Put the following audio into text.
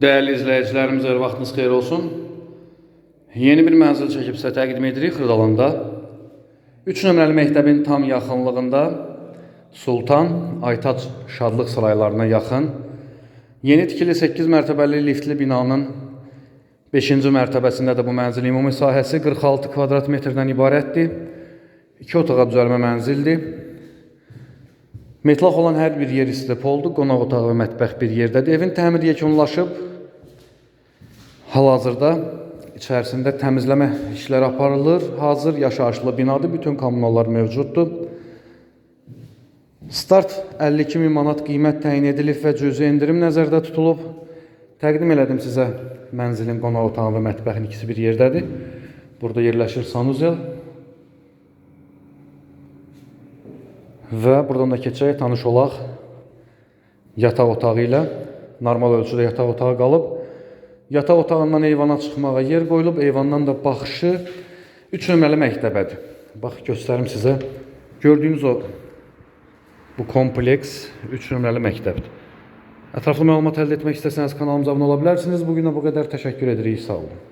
Değerli izleyicilerimiz, her vaxtınız xeyir olsun. Yeni bir mənzil çəkib sizə təqdim edirik Xırdalanda. 3 nömrəli məktəbin tam yaxınlığında Sultan Aytaç Şadlıq saraylarına yaxın yeni tikili 8 mərtəbəli liftli binanın 5-ci mərtəbəsində də bu mənzil ümumi sahəsi 46 kvadrat metrdən ibarətdir. 2 otağa düzəlmə mənzildir. Metlaq olan hər bir yer istinib oldu. Qonaq otağı və mətbəx bir yerdədir. Evin təmiri yekunlaşıb. Hal-hazırda içərisində təmizləmə işləri aparılır. Hazır yaşayışlı binadır. Bütün kommunallar mövcuddur. Start 52 min manat qiymət təyin edilib və cüzi endirim nəzərdə tutulub. Təqdim elədim sizə mənzilin qonaq otağı və mətbəxin ikisi bir yerdədir. Burada yerləşir sanuzel. Və buradan da keçək tanış olaq yataq otağı ilə. Normal ölçüdə yataq otağı qalıb. Yataq otağından eyvana çıxmağa yer qoyulub. Eyvandan da baxışı 3 nömrəli məktəbədir. Bax göstərim sizə. Gördüyünüz o bu kompleks 3 nömrəli məktəbdir. Ətraflı məlumat əldə etmək istəsəniz kanalımıza abunə ola bilərsiniz. Bugünə bu qədər təşəkkür edirik. Sağ olun.